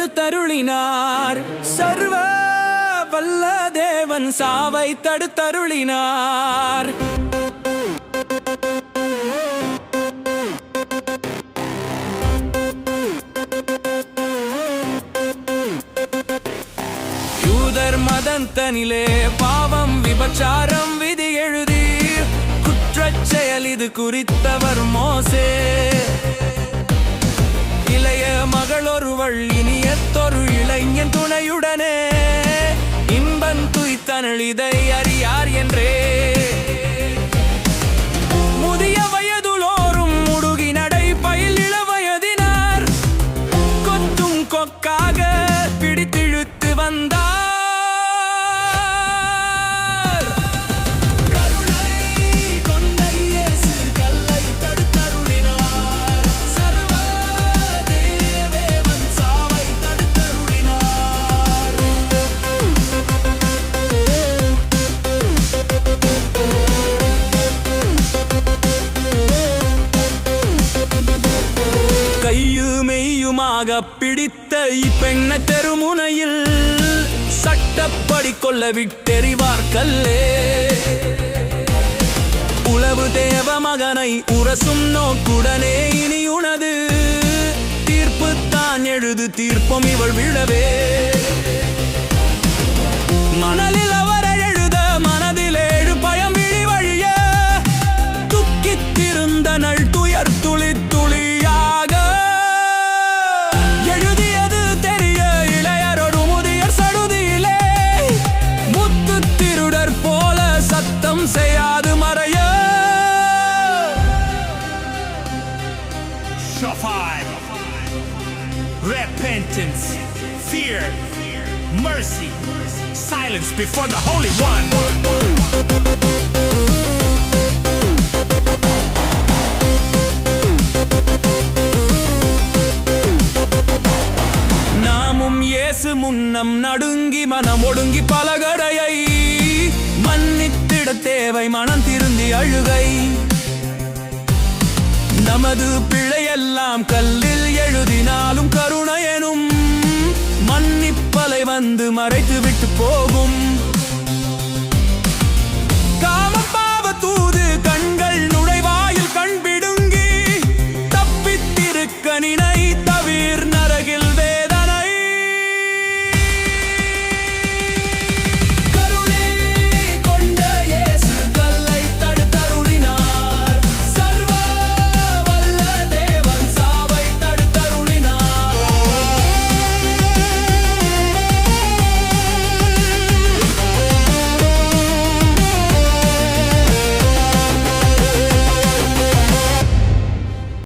தடுத்தருளினார். சர்வ வல்ல தேவன் சாவை தடுத்தருளினார். யூதர் மதந்தனிலே பாவம் விபச்சாரம் விதி எழுதி குற்றச் செயல் இது குறித்தவர் மோசே. மகளொருவள் இனியத்தொரு இளைஞன் துணையுடனே. இன்பன் துய்த்தனள் இதை அறியார் என்றே. மெய்யுமாக பிடித்த இப்பெண்ண தெருமுனையில் சட்டப்படி கொள்ள விட்டெறிவார் கல்லே. உளவு தேவ மகனை உரசும் நோக்குடனே இனி உனது தீர்ப்பு தான் எழுது தீர்ப்பும் இவள் விழவே. மணலில் மனம் செய்யாது மறைய Repentance, fear, mercy, silence before the Holy One. நாமும் இயேசு முன்னம் நடுங்கி மனம் ஒடுங்கி பலகடையை மன்னித்து மன்னித்திட தேவை மனம் திருந்தி அழுகை. நமது பிழையெல்லாம் கல்லில் எழுதினாலும் கருணையெனும் மன்னிப்பலை வந்து மறைத்து விட்டு போகும்.